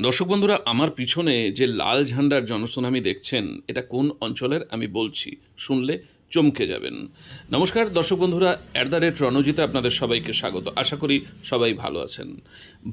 দর্শক বন্ধুরা, আমার পিছনে যে লাল ঝান্ডার জনসুনামি দেখছেন, এটা কোন অঞ্চলের আমি বলছি, শুনলে চমকে যাবেন। নমস্কার দর্শক বন্ধুরা অ্যাট দ্য রেট রণজিতে আপনাদের সবাইকে স্বাগত। আশা করি সবাই ভালো আছেন।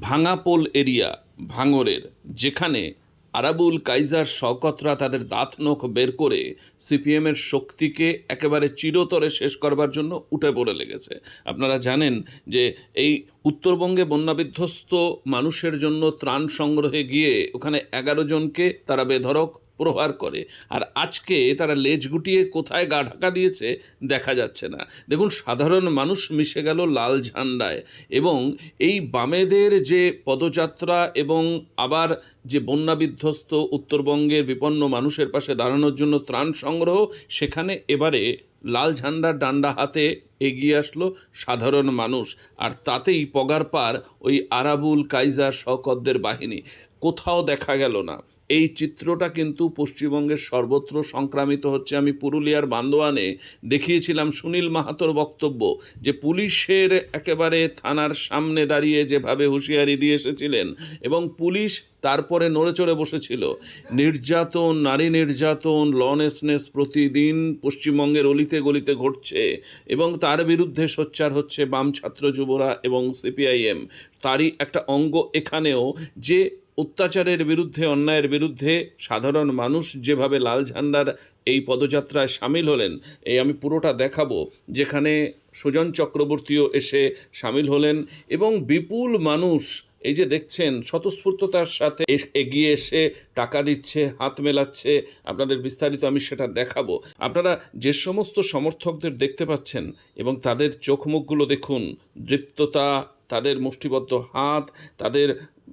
ভাঙাপোল এরিয়া, ভাঙরের, যেখানে আরাবুল কাইজার শওকতরা তাদের দাঁত নখ বের করে সিপিএমের শক্তিকে একেবারে চিরতরে শেষ করবার জন্য উঠে পড়ে লেগেছে। আপনারা জানেন যে এই উত্তরবঙ্গে বন্যাবিধ্বস্ত মানুষের জন্য ত্রাণ সংগ্রহে গিয়ে ওখানে এগারো জনকে তারা বেধরক প্রহার করে। আর আজকে তারা লেজ গুটিয়ে কোথায় গা ঢাকা দিয়েছে দেখা যাচ্ছে না। দেখুন, সাধারণ মানুষ মিশে গেল লাল ঝান্ডায় এবং এই বামেদের যে পদযাত্রা এবং আবার যে বন্যা বিধ্বস্ত উত্তরবঙ্গের বিপন্ন মানুষের পাশে দাঁড়ানোর জন্য ত্রাণ সংগ্রহ, সেখানে এবারে লাল ঝান্ডার ডান্ডা হাতে এগিয়ে আসলো সাধারণ মানুষ। আর তাতেই পগার পার ওই আরাবুল কাইজার শওকতদের বাহিনী। কোথাও দেখা গেল না। এই চিত্রটা কিন্তু পশ্চিমবঙ্গের সর্বত্র সংক্রামিত হচ্ছে। আমি পুরুলিয়ার বান্দোয়ানে দেখিয়েছিলাম সুনীল মাহাতোর বক্তব্য যে পুলিশের একেবারে থানার সামনে দাঁড়িয়ে যেভাবে হুঁশিয়ারি দিয়ে এসেছিলেন এবং পুলিশ তারপরে নড়ে চড়ে বসেছিল। নির্যাতন, নারী নির্যাতন লনেসনেস প্রতিদিন পশ্চিমবঙ্গের অলিতে গলিতে ঘটছে এবং তার বিরুদ্ধে সোচ্চার হচ্ছে বাম ছাত্র যুবরা এবং সিপিআইএম। তারই একটা অঙ্গ এখানেও যে অত্যাচারের বিরুদ্ধে, অন্যায়ের বিরুদ্ধে সাধারণ মানুষ যেভাবে লাল ঝান্ডার এই পদযাত্রায় সামিল হলেন, এই আমি পুরোটা দেখাবো। যেখানে সুজন চক্রবর্তীও এসে সামিল হলেন এবং বিপুল মানুষ, এই যে দেখছেন, স্বতঃস্ফূর্ততার সাথে এগিয়ে এসে টাকা দিচ্ছে, হাত মেলাচ্ছে, আপনাদের বিস্তারিত আমি সেটা দেখাবো। আপনারা যে সমস্ত সমর্থকদের দেখতে পাচ্ছেন এবং তাদের চোখ মুখগুলো দেখুন, দৃপ্ততা, তাদের মুষ্টিবদ্ধ হাত, তাদের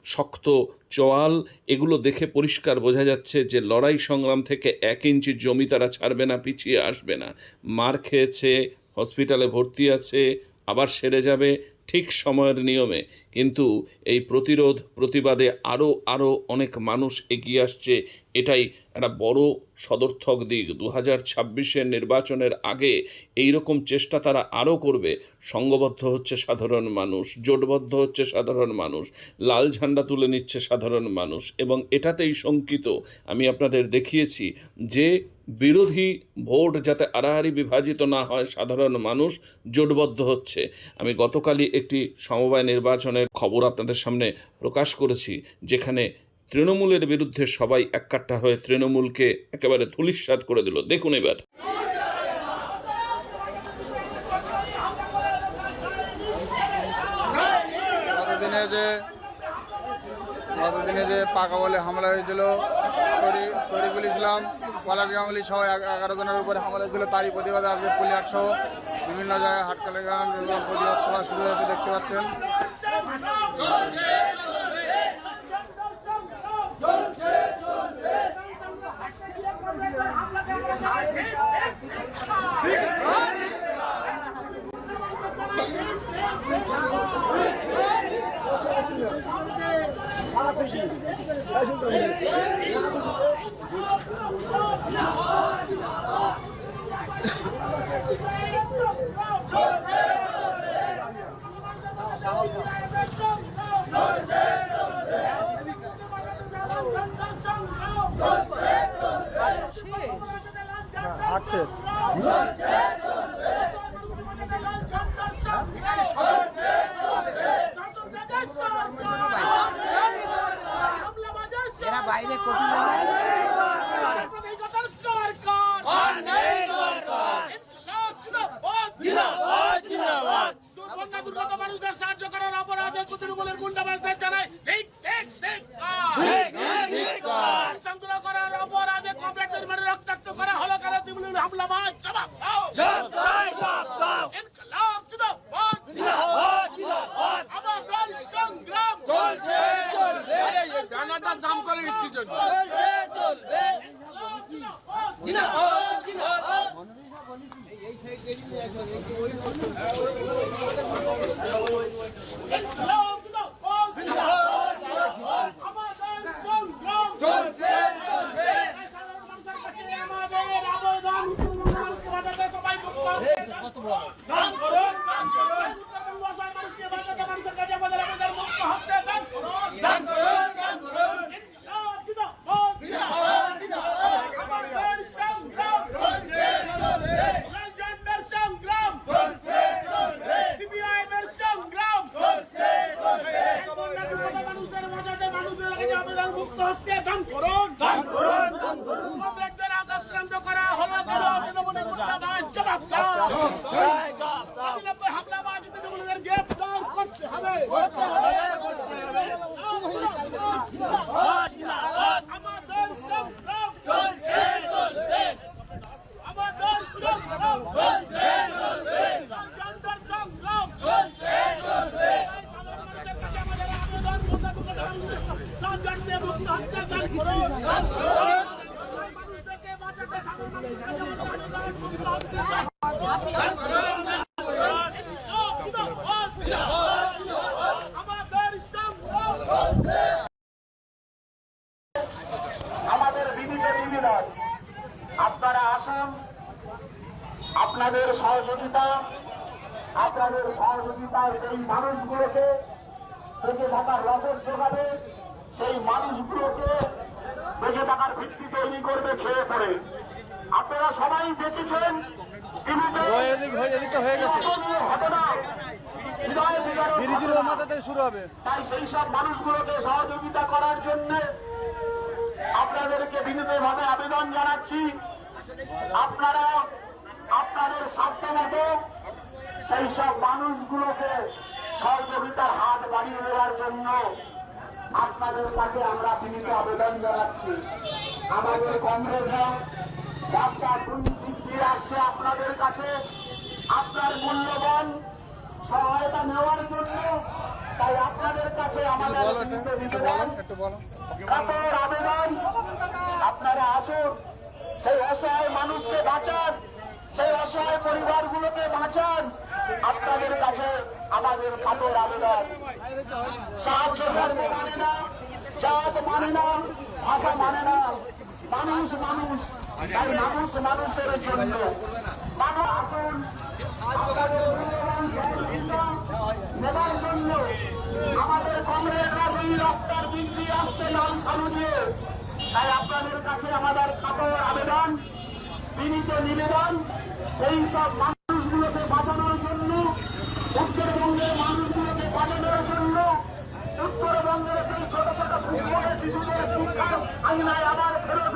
শক্ত চোয়াল, এগুলো দেখে পরিষ্কার বোঝা যাচ্ছে যে লড়াই সংগ্রাম থেকে এক ইঞ্চি জমি তারা ছাড়বে না, পিছিয়ে আসবে না। মার খেয়েছে, হসপিটালে ভর্তি আছে আবার সেরে যাবে ঠিক সময়ের নিয়মে। কিন্তু এই প্রতিরোধ প্রতিবাদে আরও আরও অনেক মানুষ এগিয়ে আসছে, এটাই একটা বড় সদর্থক দিক। দু হাজার ছাব্বিশের নির্বাচনের আগে এই রকম চেষ্টা তারা আরও করবে। সঙ্গবদ্ধ হচ্ছে সাধারণ মানুষ, জোটবদ্ধ হচ্ছে সাধারণ মানুষ, লাল ঝান্ডা তুলে নিচ্ছে সাধারণ মানুষ এবং এটাতেই শঙ্কিত। আমি আপনাদের দেখিয়েছি যে বিরোধী ভোট যাতে আড়াআড়ি বিভাজিত না হয়, সাধারণ মানুষ জোটবদ্ধ হচ্ছে। আমি গতকালই একটি সমবায় নির্বাচনের খবর আপনাদের সামনে প্রকাশ করেছি, যেখানে তৃণমূলের বিরুদ্ধে সবাই এককাট্টা হয়ে তৃণমূলকে একেবারে ধুলিস্বাদ করে দিল। দেখুন এবার। যে গতদিনে যে পাকা বলে হামলা হয়েছিল। তরি তরিকুল ইসলাম পলাশ গাঙ্গুলি সহ এগারো জনের উপরে হামলা হয়েছিল। তারই প্রতিবাদে আজকে পুলিহাট সহ বিভিন্ন জায়গায় হাটকালে গান প্রতিবাদ সভা শুরু হয়েছে, দেখতে পাচ্ছেন। হাঁটছে বাইরে দুর্গত মানুষদের সাহায্য করার অপরাধে তৃণমূলের গুন্ডাবাজদের জানাই ঠিক ঠিক ঠিক সংগ্রহ করার অপরাধে কমরেডদের মেরে রক্তাক্ত করা হলো কেন তৃণমূল হামলাবাজ জবাব দাও ইনকলাব জিন্দাবাদ আমাদের সংগ্রাম ব্যানারটা জাম করে গেছি জন্য চলবে আমাদের সংগ্রাম চলছে চলবে সাধারণ মানুষের কাছে আমাদের আবেদন মানুষকে বাঁচাতে সবাই মুক্ত দান করুন দান করুন উত্তরবঙ্গ মানুষকে বাঁচাতে মানুষের কাছে আমাদের আবেদন মুক্ত হতে দান করুন দান করুন দান করুন মুক্ত হস্তে দান করুন দান করুন কমরেডদের আক্রান্ত করা হলো কেন তৃণমূল মুর্দাবাদ জবাব দাও অবিলম্বে হামলাবাজ তৃণমূলের গ্রেফতার করতে হবে করতে হবে আমাদের সংগ্রাম চলছে চলবে আমাদের সংগ্রাম চলছে চলবে সংগ্রাম সংগ্রাম চলছে চলবে সরকারকে মুক্ত হত্যা দান করুন দান করুন মানুষদেরকে বাঁচাতে সাধারণ মানুষকে মুক্ত হত্যা দান আমাদের আমাদের নিবেদন আপনারা আসুন। আপনাদের সহযোগিতা, আপনাদের সহযোগিতায় সেই মানুষগুলোকে বেঁচে থাকার রসদ যোগাবে সেই মানুষগুলোকে বেঁচে থাকার ভিত্তি তৈরি করবে খেয়ে পড়ে। আপনারা সবাই দেখেছেন। শুরু হবে। তাই সেই সব মানুষগুলোকে সহযোগিতা করার জন্য আপনাদেরকে বিনীতভাবে আবেদন জানাচ্ছি। আপনারা আপনাদের স্বার্থ মতো সেই সব মানুষগুলোকে সহযোগিতার হাত বাড়িয়ে দেওয়ার জন্য আপনাদের কাছে আমরা বিনীত আবেদন জানাচ্ছি। আমাদের কংগ্রেসরা রাস্তা দুর্নীতি আসছে আপনাদের কাছে। আপনার মূল্যবান সহায়তা নেওয়ার জন্য। তাই আপনাদের কাছে আমাদের কাতর আবেদন আপনারা আসুন। সেই অসহায় মানুষকে বাঁচান। সেই অসহায় পরিবারগুলোকে বাঁচান। আপনাদের কাছে আমাদের কাতর আবেদন। সাহায্য ধর্ম মানে না জাত মানে না ভাষা মানে না। মানুষ মানুষ। আবেদন, বিনীত নিবেদন। সেই সব মানুষগুলোকে বাঁচানোর জন্য, উত্তরবঙ্গের মানুষগুলোকে বাঁচানোর জন্য, উত্তরবঙ্গের সেই ছোট ছোট শিশুদের শিক্ষার আইনায় আবার ফেরত